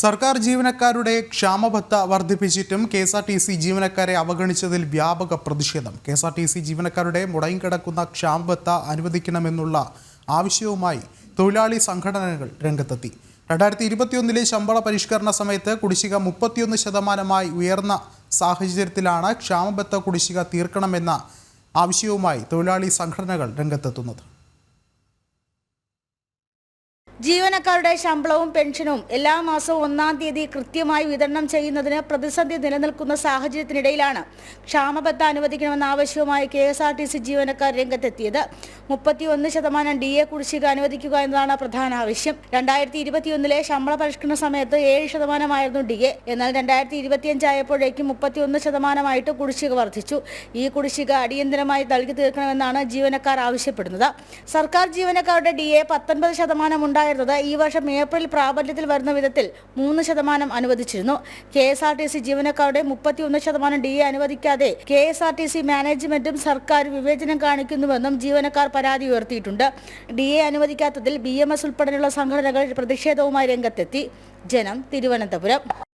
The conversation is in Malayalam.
സർക്കാർ ജീവനക്കാരുടെ ക്ഷാമബത്ത വർദ്ധിപ്പിച്ചിട്ടും K S R T C ജീവനക്കാരെ അവഗണിച്ചതിൽ വ്യാപക പ്രതിഷേധം. K S R T C ജീവനക്കാരുടെ മുടങ്ങിക്കിടക്കുന്ന ക്ഷാമബത്ത അനുവദിക്കണമെന്നുള്ള ആവശ്യവുമായി തൊഴിലാളി സംഘടനകൾ രംഗത്തെത്തി. രണ്ടായിരത്തി ഇരുപത്തിയൊന്നിലെ ശമ്പള പരിഷ്കരണ സമയത്ത് കുടിശ്ശിക മുപ്പത്തിയൊന്ന് ശതമാനമായി ഉയർന്ന സാഹചര്യത്തിലാണ് ക്ഷാമബത്ത കുടിശ്ശിക തീർക്കണമെന്ന ആവശ്യവുമായി തൊഴിലാളി സംഘടനകൾ രംഗത്തെത്തുന്നത്. ജീവനക്കാരുടെ ശമ്പളവും പെൻഷനും എല്ലാ മാസവും ഒന്നാം തീയതി കൃത്യമായി വിതരണം ചെയ്യുന്നതിന് പ്രതിസന്ധി നിലനിൽക്കുന്ന സാഹചര്യത്തിനിടയിലാണ് ക്ഷാമബത്ത അനുവദിക്കണമെന്ന ആവശ്യവുമായി K S R T C ജീവനക്കാർ രംഗത്തെത്തിയത്. മുപ്പത്തിയൊന്ന് ശതമാനം ഡി എ കുടിശ്ശിക അനുവദിക്കുക എന്നതാണ് പ്രധാന ആവശ്യം. രണ്ടായിരത്തി ഇരുപത്തിയൊന്നിലെ ശമ്പള പരിഷ്കരണ സമയത്ത് ഏഴ് ശതമാനമായിരുന്നു ഡി എ. എന്നാൽ രണ്ടായിരത്തി ഇരുപത്തിയഞ്ചായപ്പോഴേക്കും മുപ്പത്തിയൊന്ന് ശതമാനമായിട്ട് കുടിശ്ശിക വർദ്ധിച്ചു. ഈ കുടിശ്ശിക അടിയന്തരമായി നൽകി തീർക്കണമെന്നാണ് ജീവനക്കാർ ആവശ്യപ്പെടുന്നത്. സർക്കാർ ജീവനക്കാരുടെ ഡി എ പത്തൊൻപത് ശതമാനം ഉണ്ടായിരുന്നത് ഈ വർഷം ഏപ്രിൽ പ്രാബല്യത്തിൽ വരുന്ന വിധത്തിൽ മൂന്ന് ശതമാനം അനുവദിച്ചിരുന്നു. K S R T C ജീവനക്കാരുടെ മുപ്പത്തിയൊന്ന് ശതമാനം ഡി എ അനുവദിക്കാതെ K S R T C മാനേജ്മെന്റും സർക്കാർ വിവേചനം കാണിക്കുന്നുവെന്നും ജീവനക്കാർ പരാതി ഉയർത്തിയിട്ടുണ്ട്. ഡി എ അനുവദിക്കാത്തതിൽ ബി എം എസ് ഉൾപ്പെടെയുള്ള സംഘടനകൾ പ്രതിഷേധവുമായി രംഗത്തെത്തി. ജനം തിരുവനന്തപുരം.